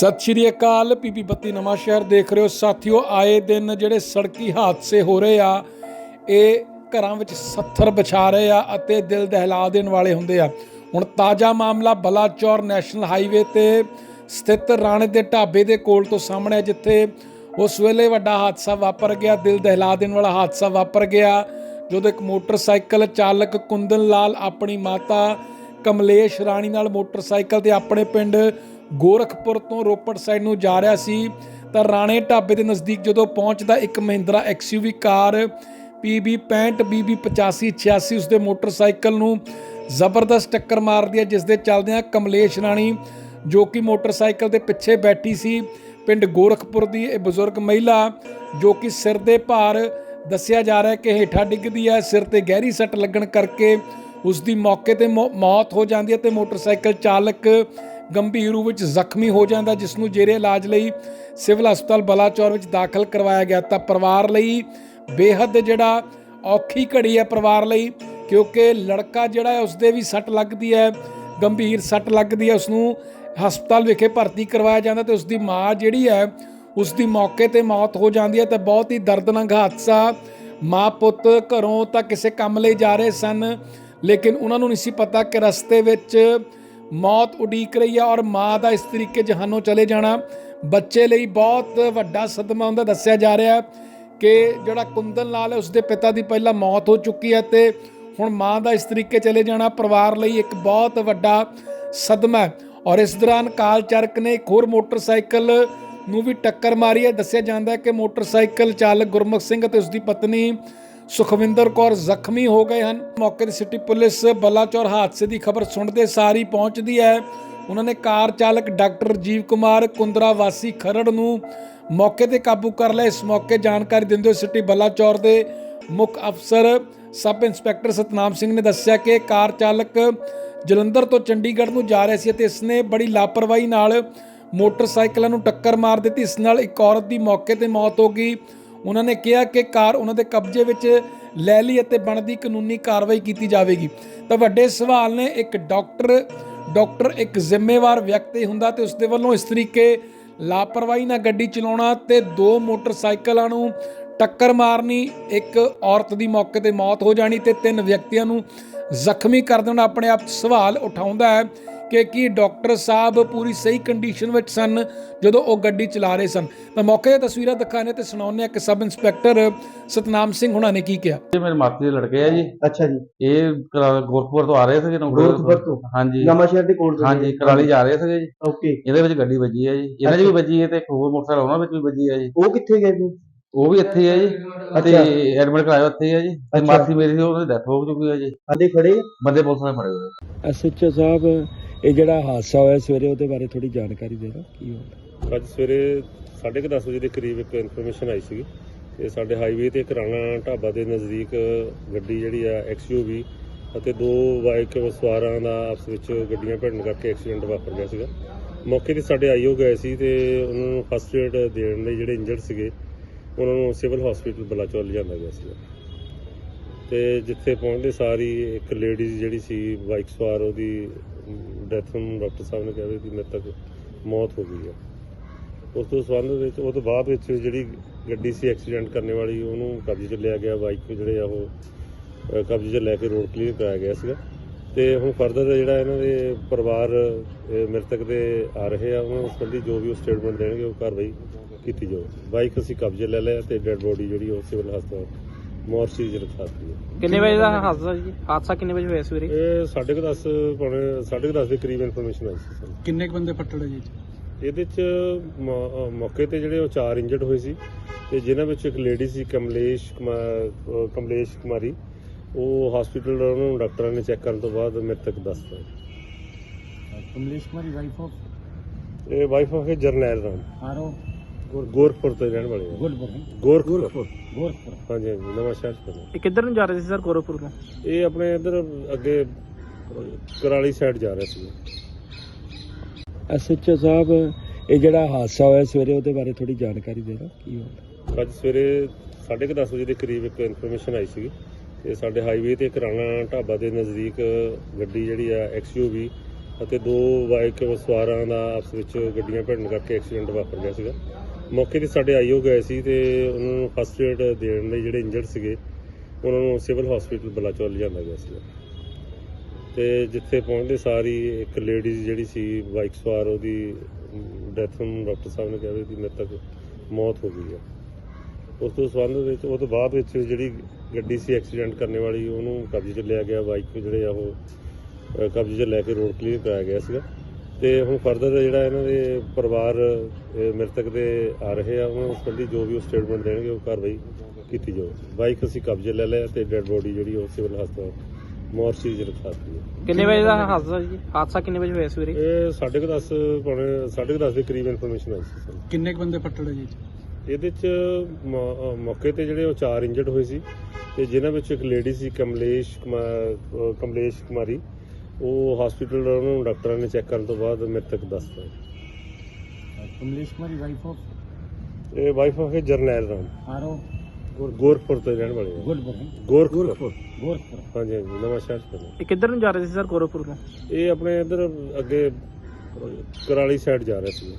ਸਤਿ ਸ਼੍ਰੀ ਅਕਾਲ ਪੀਪੀ ਬੱਤੀ ਨਵਾਂ ਸ਼ਹਿਰ ਦੇਖ ਰਹੇ ਹੋ। ਸਾਥੀਓ ਆਏ ਦਿਨ ਜਿਹੜੇ ਸੜਕੀ ਹਾਦਸੇ ਹੋ ਰਹੇ ਆ ਇਹ ਘਰਾਂ ਵਿੱਚ ਸੱਥਰ ਵਿਛਾ ਰਹੇ ਆ ਅਤੇ ਦਿਲ ਦਹਿਲਾ ਦੇਣ ਵਾਲੇ ਹੁੰਦੇ ਆ। ਹੁਣ ਤਾਜ਼ਾ ਮਾਮਲਾ ਬਲਾਚੌਰ ਨੈਸ਼ਨਲ ਹਾਈਵੇ ਤੇ ਸਥਿਤ ਰਾਣੇ ਦੇ ਢਾਬੇ ਦੇ ਕੋਲ ਤੋਂ ਸਾਹਮਣੇ ਹੈ, ਜਿੱਥੇ ਉਸ ਵੇਲੇ ਵੱਡਾ ਹਾਦਸਾ ਵਾਪਰ ਗਿਆ ਦਿਲ ਦਹਿਲਾ ਦੇਣ ਵਾਲਾ ਹਾਦਸਾ ਵਾਪਰ ਗਿਆ ਜਦੋਂ ਇੱਕ ਮੋਟਰਸਾਈਕਲ ਚਾਲਕ ਕੁੰਦਨ ਲਾਲ ਆਪਣੀ ਮਾਤਾ ਕਮਲੇਸ਼ ਰਾਣੀ ਨਾਲ ਮੋਟਰਸਾਈਕਲ ਤੇ ਆਪਣੇ ਪਿੰਡ ਗੋਰਖਪੁਰ ਤੋਂ ਰੋਪੜ ਸਾਈਡ ਨੂੰ ਜਾ ਰਿਹਾ ਸੀ, ਤਾਂ ਰਾਣੇ ਢਾਬੇ ਦੇ ਨਜ਼ਦੀਕ ਜਦੋਂ ਪਹੁੰਚਦਾ ਇੱਕ Mahindra XUV car PB 65 BB 85 86 ਉਸ ਦੇ ਮੋਟਰਸਾਈਕਲ ਨੂੰ ਜ਼ਬਰਦਸਤ ਟੱਕਰ ਮਾਰਦੀ ਹੈ ਜਿਸ ਦੇ ਚੱਲਦਿਆਂ ਕਮਲੇਸ਼ ਰਾਣੀ ਜੋ ਕਿ ਮੋਟਰਸਾਈਕਲ ਦੇ ਪਿੱਛੇ ਬੈਠੀ ਸੀ, ਪਿੰਡ ਗੋਰਖਪੁਰ ਦੀ ਇਹ ਬਜ਼ੁਰਗ ਮਹਿਲਾ ਜੋ ਕਿ ਸਿਰ ਦੇ ਭਾਰ ਦੱਸਿਆ ਜਾ ਰਿਹਾ ਹੈ ਕਿ ਹੇਠਾਂ ਡਿੱਗਦੀ ਹੈ, ਸਿਰ ਤੇ ਗਹਿਰੀ ਸੱਟ ਲੱਗਣ ਕਰਕੇ ਉਸ ਦੀ ਮੌਕੇ ਤੇ ਮੌਤ ਹੋ ਜਾਂਦੀ ਹੈ ਤੇ ਮੋਟਰਸਾਈਕਲ ਚਾਲਕ ਗੰਭੀਰ ਰੂਪ ਵਿੱਚ ਜ਼ਖਮੀ ਹੋ ਜਾਂਦਾ, ਜਿਸ ਨੂੰ ਜੇਰੇ ਇਲਾਜ ਲਈ ਸਿਵਲ ਹਸਪਤਾਲ ਬਲਾਚੌਰ ਵਿੱਚ ਦਾਖਲ ਕਰਵਾਇਆ ਗਿਆ। ਤਾਂ ਪਰਿਵਾਰ ਲਈ ਬੇਹੱਦ ਜਿਹੜਾ ਔਖੀ ਘੜੀ ਹੈ ਪਰਿਵਾਰ ਲਈ, ਕਿਉਂਕਿ ਲੜਕਾ ਜਿਹੜਾ ਹੈ, ਉਸਦੇ ਵੀ ਸੱਟ ਲੱਗਦੀ ਹੈ, ਗੰਭੀਰ ਸੱਟ ਲੱਗਦੀ ਹੈ ਉਸ ਨੂੰ ਹਸਪਤਾਲ ਵਿਖੇ ਭਰਤੀ ਕਰਵਾਇਆ ਜਾਂਦਾ ਤੇ ਉਸ ਦੀ ਮਾਂ ਜਿਹੜੀ ਹੈ ਉਸ ਦੀ ਮੌਕੇ ਤੇ ਮੌਤ ਹੋ ਜਾਂਦੀ ਹੈ। ਤੇ ਬਹੁਤ ਹੀ ਦਰਦਨਾਕ ਹਾਦਸਾ ਮਾਂ ਪੁੱਤ ਘਰੋਂ ਤਾਂ ਕਿਸੇ ਕੰਮ ਲਈ ਜਾ ਰਹੇ ਸਨ, ਲੇਕਿਨ ਉਹਨਾਂ ਨੂੰ ਨਹੀਂ ਸੀ ਪਤਾ ਕਿ ਰਸਤੇ ਵਿੱਚ ਮੌਤ ਉਡੀਕ ਰਹੀ ਹੈ ਔਰ ਮਾਂ ਦਾ ਇਸ ਤਰੀਕੇ ਜਹਾਨੋਂ ਚਲੇ ਜਾਣਾ ਬੱਚੇ ਲਈ ਬਹੁਤ ਵੱਡਾ ਸਦਮਾ ਹੁੰਦਾ, ਦੱਸਿਆ ਜਾ ਰਿਹਾ ਕਿ ਜਿਹੜਾ ਕੁੰਦਨ ਲਾਲ ਹੈ, ਉਸਦੇ ਪਿਤਾ ਦੀ ਪਹਿਲਾਂ ਮੌਤ ਹੋ ਚੁੱਕੀ ਹੈ ਤੇ ਹੁਣ ਮਾਂ ਦਾ ਇਸ ਤਰੀਕੇ ਚਲੇ ਜਾਣਾ ਪਰਿਵਾਰ ਲਈ ਇੱਕ ਬਹੁਤ ਵੱਡਾ ਸਦਮਾ ਔਰ ਇਸ ਦੌਰਾਨ ਕਾਲ ਚਾਲਕ ਨੇ ਇੱਕ ਹੋਰ ਮੋਟਰਸਾਈਕਲ ਨੂੰ ਵੀ ਟੱਕਰ ਮਾਰੀ ਹੈ। ਦੱਸਿਆ ਜਾਂਦਾ ਹੈ ਕਿ ਮੋਟਰਸਾਈਕਲ ਚਾਲਕ ਗੁਰਮੁਖ ਸਿੰਘ ਅਤੇ ਉਸ ਦੀ ਪਤਨੀ ਸੁਖਵਿੰਦਰ ਕੌਰ ਜ਼ਖਮੀ ਹੋ ਗਏ ਹਨ। ਮੌਕੇ ਤੇ ਸਿਟੀ ਪੁਲਿਸ ਬਲਾਚੌਰ ਹਾਦਸੇ ਦੀ ਖਬਰ ਸੁਣਦੇ ਸਾਰੀ ਪਹੁੰਚਦੀ ਹੈ। ਉਹਨਾਂ ਨੇ ਕਾਰ ਚਾਲਕ ਡਾਕਟਰ ਰਜੀਵ ਕੁਮਾਰ ਕੁੰਦਰਾ ਵਾਸੀ ਖਰੜ ਨੂੰ ਮੌਕੇ ਤੇ ਕਾਬੂ ਕਰ ਲਿਆ। ਇਸ ਮੌਕੇ ਜਾਣਕਾਰੀ ਦਿੰਦੇ ਹੋਏ ਸਿਟੀ ਬਲਾਚੌਰ ਦੇ ਮੁੱਖ ਅਫਸਰ ਸਬ ਇੰਸਪੈਕਟਰ ਸਤਨਾਮ ਸਿੰਘ ਨੇ ਦੱਸਿਆ ਕਿ ਕਾਰ ਚਾਲਕ ਜਲੰਧਰ ਤੋਂ ਚੰਡੀਗੜ੍ਹ ਨੂੰ ਜਾ ਰਿਹਾ ਸੀ ਅਤੇ ਇਸ ਨੇ ਬੜੀ ਲਾਪਰਵਾਹੀ ਨਾਲ ਮੋਟਰਸਾਈਕਲਾਂ ਨੂੰ ਟੱਕਰ ਮਾਰ ਦਿੱਤੀ। ਇਸ ਨਾਲ ਇੱਕ ਔਰਤ ਦੀ ਮੌਕੇ ਤੇ ਮੌਤ ਹੋ ਗਈ। ਉਹਨਾਂ ਨੇ ਕਿਹਾ ਕਿ ਕਾਰ ਉਹਨਾਂ ਦੇ ਕਬਜ਼ੇ ਵਿੱਚ ਲੈ ਲਈ ਅਤੇ ਬਣਦੀ ਕਾਨੂੰਨੀ ਕਾਰਵਾਈ ਕੀਤੀ ਜਾਵੇਗੀ। ਤਾਂ ਵੱਡੇ ਸਵਾਲ ਨੇ, ਇੱਕ ਡਾਕਟਰ ਡਾਕਟਰ ਇੱਕ ਜ਼ਿੰਮੇਵਾਰ ਵਿਅਕਤੀ ਹੁੰਦਾ ਤੇ ਉਸ ਦੇ ਵੱਲੋਂ ਇਸ ਤਰੀਕੇ ਲਾਪਰਵਾਹੀ ਨਾਲ ਗੱਡੀ ਚਲਾਉਣਾ ਤੇ ਦੋ ਮੋਟਰਸਾਈਕਲਾਂ ਨੂੰ ਟੱਕਰ ਮਾਰਨੀ, ਇੱਕ ਔਰਤ ਦੀ ਮੌਕੇ ਤੇ ਮੌਤ ਹੋ ਜਾਣੀ ਤੇ ਤਿੰਨ ਵਿਅਕਤੀਆਂ ਨੂੰ ਜ਼ਖਮੀ ਕਰ ਦੇਣਾ ਆਪਣੇ ਆਪ 'ਚ ਸਵਾਲ ਉਠਾਉਂਦਾ ਹੈ। ਕਿ ਕੀ ਡਾਕਟਰ ਸਾਹਿਬ ਪੂਰੀ ਸਹੀ ਕੰਡੀਸ਼ਨ ਵਿੱਚ ਸਨ ਜਦੋਂ ਉਹ ਗੱਡੀ ਚਲਾ ਰਹੇ ਸਨ। ਤਾਂ ਮੌਕੇ ਦੀਆਂ ਤਸਵੀਰਾਂ ਦਿਖਾਣੇ ਤੇ ਸੁਣਾਉਂਦੇ ਆ ਕਿ ਸਬ ਇੰਸਪੈਕਟਰ ਸਤਨਾਮ ਸਿੰਘ ਹੁਣਾਂ ਨੇ ਕੀ ਕਿਹਾ। ਇਹ ਮੇਰੇ ਮਾਤੀ ਦੇ ਲੜਕੇ ਆ ਜੀ। ਅੱਛਾ ਜੀ। ਇਹ ਕਰਾ- ਗੋਰਖਪੁਰ ਤੋਂ ਆ ਰਹੇ ਸੀਗੇ ਨੌਕਰੀ ਗੋਰਖਪੁਰ ਤੋਂ? ਹਾਂਜੀ। ਨਵਾਂ ਸ਼ਹਿਰ ਦੇ ਕੋਲ ਹਾਂਜੀ ਕਰਾਲੀ ਜਾ ਰਹੇ ਸੀਗੇ ਜੀ। ਓਕੇ। ਇਹਦੇ ਵਿੱਚ ਗੱਡੀ ਵੱਜੀ ਹੈ ਜੀ। ਇਹਨਾਂ 'ਚ ਵੀ ਵੱਜੀ ਹੈ ਤੇ ਇੱਕ ਹੋਰ ਮੋਟਰਸਾਈਕਲ ਉਹਨਾਂ ਵਿੱਚ ਵੀ ਵੱਜੀ ਹੈ ਜੀ। ਉਹ ਕਿੱਥੇ ਗਏ ਜੀ ਉਹ ਵੀ ਇੱਥੇ ਹੀ ਹੈ ਜੀ। ਤੇ। ਐਡਮਿਟ ਕਰਾਇਆ ਉੱਥੇ ਹੀ ਹੈ ਜੀ। ਤੇ ਅੱਛਾ। ਮਾਤੀ ਮੇਰੀ ਦੀ ਡੈਥ ਹੋ ਚੁੱਕੀ ਹੈ ਜੀ। ਆਦੇ ਖੜੇ ਬੰਦੇ ਪੁਲਿਸ ਨੇ ਫੜੇ ਹੋਏ ਐਸਐਚਓ ਸਾਹਿਬ ਇਹ ਜਿਹੜਾ ਹਾਦਸਾ ਹੋਇਆ ਸਵੇਰੇ, ਉਹਦੇ ਬਾਰੇ ਥੋੜੀ ਜਾਣਕਾਰੀ ਦੇ ਦਿਓ। ਕੀ ਹੋਇਆ? ਅੱਜ ਸਵੇਰੇ 10:30 ਵਜੇ ਦੇ ਕਰੀਬ ਇੱਕ ਇਨਫੋਰਮੇਸ਼ਨ ਆਈ ਸੀਗੀ। ਤੇ ਸਾਡੇ ਹਾਈਵੇ ਤੇ ਇੱਕ ਰਾਣਾ ਢਾਬਾ ਦੇ ਨਜ਼ਦੀਕ ਗੱਡੀ ਜਿਹੜੀ ਆ ਐਕਸਯੂਵੀ ਅਤੇ ਦੋ ਬਾਈਕ ਸਵਾਰਾਂ ਦਾ ਆਪਸ ਵਿੱਚ ਗੱਡੀਆਂ ਭਿੜਨ ਕਰਕੇ ਐਕਸੀਡੈਂਟ ਵਾਪਰ ਗਿਆ ਸੀਗਾ। ਮੌਕੇ ਤੇ ਸਾਡੇ ਆਈਓ ਗਏ ਸੀ ਤੇ ਉਹਨਾਂ ਨੂੰ ਫਸਟ ਏਡ ਦੇਣ ਲਈ ਜਿਹੜੇ ਇੰਜਰਡ ਸੀਗੇ, ਉਹਨਾਂ ਨੂੰ ਸਿਵਲ ਹਸਪੀਟਲ ਬਲਾਚੌਰ ਲਿਜਾਂਦਾ ਗਿਆ ਸੀਗਾ। ਤੇ ਜਿੱਥੇ ਪਹੁੰਚਦੇ ਸਾਰੀ ਇੱਕ ਲੇਡੀਜ਼ ਜਿਹੜੀ ਸੀ ਬਾਈਕ ਸਵਾਰ, ਉਹਦੀ ਡੈਥ ਨੂੰ ਡਾਕਟਰ ਸਾਹਿਬ ਨੇ ਕਿਹਾ ਵੀ ਕਿ ਮੇਰੇ ਤੱਕ ਮੌਤ ਹੋ ਗਈ ਹੈ। ਉਸ ਤੋਂ ਸੰਬੰਧ ਵਿੱਚ, ਉਹ ਤੋਂ ਬਾਅਦ ਵਿੱਚ ਜਿਹੜੀ ਗੱਡੀ ਸੀ ਐਕਸੀਡੈਂਟ ਕਰਨੇ ਵਾਲੀ, ਉਹਨੂੰ ਕਬਜ਼ੇ 'ਚ ਲਿਆ ਗਿਆ, ਬਾਈਕ ਜਿਹੜੇ ਆ ਉਹ ਕਬਜ਼ੇ 'ਚ ਲੈ ਕੇ ਰੋਡ ਕਲੀਅਰ ਕਰਾਇਆ ਗਿਆ ਸੀਗਾ। ਤੇ ਹੁਣ ਫਰਦਰ ਜਿਹੜਾ ਇਹਨਾਂ ਦੇ ਪਰਿਵਾਰ ਮ੍ਰਿਤਕ ਦੇ ਆ ਰਹੇ ਆ, ਉਹਨਾਂ ਸੰਬੰਧੀ ਜੋ ਵੀ ਉਹ ਸਟੇਟਮੈਂਟ ਦੇਣਗੇ, ਉਹ ਕਾਰਵਾਈ ਕੀਤੀ ਜਾਊ। ਬਾਈਕ ਅਸੀਂ ਕਬਜ਼ੇ ਲੈ ਲਿਆ ਤੇ ਡੈੱਡ ਬੋਡੀ ਜਿਹੜੀ ਉਹ ਸਿਵਲ ਹਸਪਤਾਲ ਮੋਰਚੀ ਚ ਰਖਾ ਦਿੱਤੀ ਹੈ। ਕਿੰਨੇ ਵਜੇ ਦਾ ਹਾਦਸਾ ਜੀ? ਹਾਦਸਾ ਕਿੰਨੇ ਵਜੇ ਹੋਇਆ ਸਵੇਰੇ? ਇਹ ਸਾਢੇ ਕੁ ਦਸ ਪੌਣੇ ਸਾਢੇ ਕੁ ਦਸ ਦੇ ਕਰੀਬ ਇਨਫੋਰਮੇਸ਼ਨ ਆਈ ਸੀ ਸਾਨੂੰ। ਕਿੰਨੇ ਕੁ ਬੰਦੇ ਫੱਟੜ ਜੀ? ਇਹਦੇ ਚ ਮੌ- ਅ, ਮੌਕੇ ਤੇ ਜਿਹੜੇ ਉਹ ਚਾਰ ਇੰਜਰਡ ਹੋਏ ਸੀ ਤੇ ਜਿਨ੍ਹਾਂ ਵਿੱਚ ਇੱਕ ਲੇਡੀ ਸੀ ਕਮਲੇਸ਼ ਕੁਮਾਰ ਅ, ਕਮਲੇਸ਼ ਕੁਮਾਰੀ। ਉਹ ਹਸਪੀਟਲ ਉਹਨੂੰ ਡਾਕਟਰਾਂ ਨੇ ਚੈੱਕ ਕਰਨ ਤੋਂ ਬਾਅਦ ਮ੍ਰਿਤਕ ਦੱਸਤਾ ਕਮਲੇਸ਼ ਕੁਮਾਰੀ ਵਾਈਫ ਆਫ ਇਹ ਵਾਈਫ ਆਫ ਜਰਨੈਲ ਰਾਮ। ਆਰੋ। ਗੋਰਖਪੁਰ ਤੋਂ ਰਹਿਣ ਵਾਲੇ ਆ। ਗੁੱਡਬਰ ਗੋਰਖਪੁਰ। ਗੋਰਖਪੁਰ ਹਾਂਜੀ ਹਾਂਜੀ ਨਵਾਂ ਸ਼ਹਿਰ ਪੈਂਦਾ। ਇਹ ਕਿੱਧਰ ਨੂੰ ਜਾ ਰਹੇ ਸੀ ਸਰ ਗੋਰਖਪੁਰ ਤੋਂ? ਇਹ ਆਪਣੇ ਇੱਧਰ ਅੱਗੇ ਕਰਾਲੀ ਸਾਈਡ ਜਾ ਰਿਹਾ ਸੀ ਐਸਐਚਓ ਸਾਹਿਬ ਇਹ ਜਿਹੜਾ ਹਾਦਸਾ ਹੋਇਆ ਸਵੇਰੇ ਉਹਦੇ ਬਾਰੇ ਥੋੜੀ ਜਾਣਕਾਰੀ ਦੇ ਦਿਓ। ਕੀ ਹੋਇਆ? ਅੱਜ ਸਵੇਰੇ 10:30 ਵਜੇ ਦੇ ਕਰੀਬ ਇੱਕ ਇਨਫੋਰਮੇਸ਼ਨ ਆਈ ਸੀਗੀ ਤੇ ਸਾਡੇ ਹਾਈਵੇ ਤੇ ਇੱਕ ਰਾਣਾ ਢਾਬਾ ਦੇ ਨਜ਼ਦੀਕ ਗੱਡੀ ਜਿਹੜੀ ਆ ਐਕਸਯੂਵੀ ਅਤੇ ਦੋ ਬਾਈਕ ਸਵਾਰਾਂ ਦਾ ਆਪਸ ਵਿੱਚ ਗੱਡੀਆਂ ਭਿੜਨ ਕਰਕੇ ਐਕਸੀਡੈਂਟ ਵਾਪਰ ਗਿਆ ਸੀਗਾ। ਮੌਕੇ ਤੇ ਸਾਡੇ ਆਈਓ ਗਏ ਸੀ ਤੇ ਉਹਨਾਂ ਨੂੰ ਫਸਟ ਏਡ ਦੇਣ ਲਈ ਜਿਹੜੇ ਇੰਜਰਡ ਸੀਗੇ, ਉਹਨਾਂ ਨੂੰ ਸਿਵਲ ਹਸਪੀਟਲ ਬਲਾਚੌਰ ਲਿਜਾਂਦਾ ਗਿਆ ਸੀਗਾ। ਤੇ ਜਿੱਥੇ ਪਹੁੰਚਦੇ ਸਾਰੀ ਇੱਕ ਲੇਡੀਜ਼ ਜਿਹੜੀ ਸੀ ਬਾਈਕ ਸਵਾਰ ਉਹਦੀ ਡੈਥ ਨੂੰ ਡਾਕਟਰ ਸਾਹਿਬ ਨੇ ਕਿਹਾ ਵੀ ਮੇਰੇ ਤੱਕ ਮੌਤ ਹੋ ਗਈ ਹੈ ਉਸ ਤੋਂ ਸੰਬੰਧ ਵਿੱਚ, ਉਹ ਤੋਂ ਬਾਅਦ ਵਿੱਚ ਜਿਹੜੀ ਗੱਡੀ ਸੀ ਐਕਸੀਡੈਂਟ ਕਰਨ ਵਾਲੀ, ਉਹਨੂੰ ਕਬਜ਼ੇ 'ਚ ਲਿਆ ਗਿਆ ਬਾਈਕ ਜਿਹੜੇ ਆ ਉਹ ਕਬਜ਼ੇ 'ਚ ਲੈ ਕੇ ਰੋਡ ਕਲੀਅਰ ਕਰਾਇਆ ਗਿਆ ਸੀਗਾ। ਤੇ ਹੁਣ ਫਰਦਰ ਜਿਹੜਾ ਇਹਨਾਂ ਦੇ ਪਰਿਵਾਰ ਮ੍ਰਿਤਕ ਦੇ ਆ ਰਹੇ ਆ ਉਹਨਾਂ ਸੰਬੰਧੀ ਜੋ ਵੀ ਉਹ ਸਟੇਟਮੈਂਟ ਦੇਣਗੇ ਉਹ ਕਾਰਵਾਈ ਕੀਤੀ ਜਾਊ। ਬਾਈਕ ਅਸੀਂ ਕਬਜ਼ੇ ਲੈ ਲਿਆ ਤੇ ਡੈੱਡ ਬੋਡੀ ਜਿਹੜੀ ਉਹ ਸਿਵਲ ਹਸਪਤਾਲ ਮੋਰਚੀ 'ਚ ਰਖਾਤੀ ਹੈ। ਕਿੰਨੇ ਵਜੇ ਦਾ ਹਾਦਸਾ ਜੀ? ਹਾਦਸਾ ਕਿੰਨੇ ਵਜੇ ਹੋਇਆ ਸਵੇਰੇ? ਇਹ ਸਾਢੇ ਕੁ ਦਸ ਪੌਣੇ ਸਾਢੇ ਕੁ ਦਸ ਦੇ ਕਰੀਬ ਇਨਫੋਰਮੇਸ਼ਨ ਆਈ ਸੀ ਸਾਨੂੰ। ਕਿੰਨੇ ਕੁ ਬੰਦੇ ਫੱਟੜ ਜੀ? ਇਹਦੇ ਚ ਮੌਕੇ ਤੇ ਜਿਹੜੇ ਉਹ ਚਾਰ ਇੰਜਰਡ ਹੋਏ ਸੀ ਤੇ ਜਿਨ੍ਹਾਂ ਵਿੱਚ ਇੱਕ ਲੇਡੀ ਸੀ ਕਮਲੇਸ਼ ਕਮਲੇਸ਼ ਕੁਮਾਰੀ। ਉਹ ਹਸਪੀਟਲ ਉਹਨੂੰ ਡਾਕਟਰਾਂ ਨੇ ਚੈੱਕ ਕਰਨ ਤੋਂ ਬਾਅਦ ਮ੍ਰਿਤਕ ਦੱਸਤਾ। ਕਮਲੇਸ਼ ਕੁਮਾਰੀ ਵਾਈਫ ਆਫ ਇਹ ਵਾਈਫ ਆਫ ਜਰਨੈਲ ਰਾਮ। ਆਰੋ ਗੋਰਖਪੁਰ ਤੋਂ ਰਹਿਣ ਵਾਲੇ ਆ। ਗੋਰਖਪੁਰ। ਗੋਰਖਪੁਰ। ਹਾਂਜੀ ਹਾਂਜੀ ਨਵਾਂ ਸ਼ਹਿਰ ਪੈਂਦਾ। ਇਹ ਕਿੱਧਰ ਨੂੰ ਜਾ ਰਹੇ ਸੀ ਸਰ ਗੋਰਖਪੁਰ ਤੋਂ? ਇਹ ਆਪਣੇ ਇੱਧਰ ਅੱਗੇ ਕਰਾਲੀ ਸਾਈਡ ਜਾ ਰਿਹਾ ਸੀ।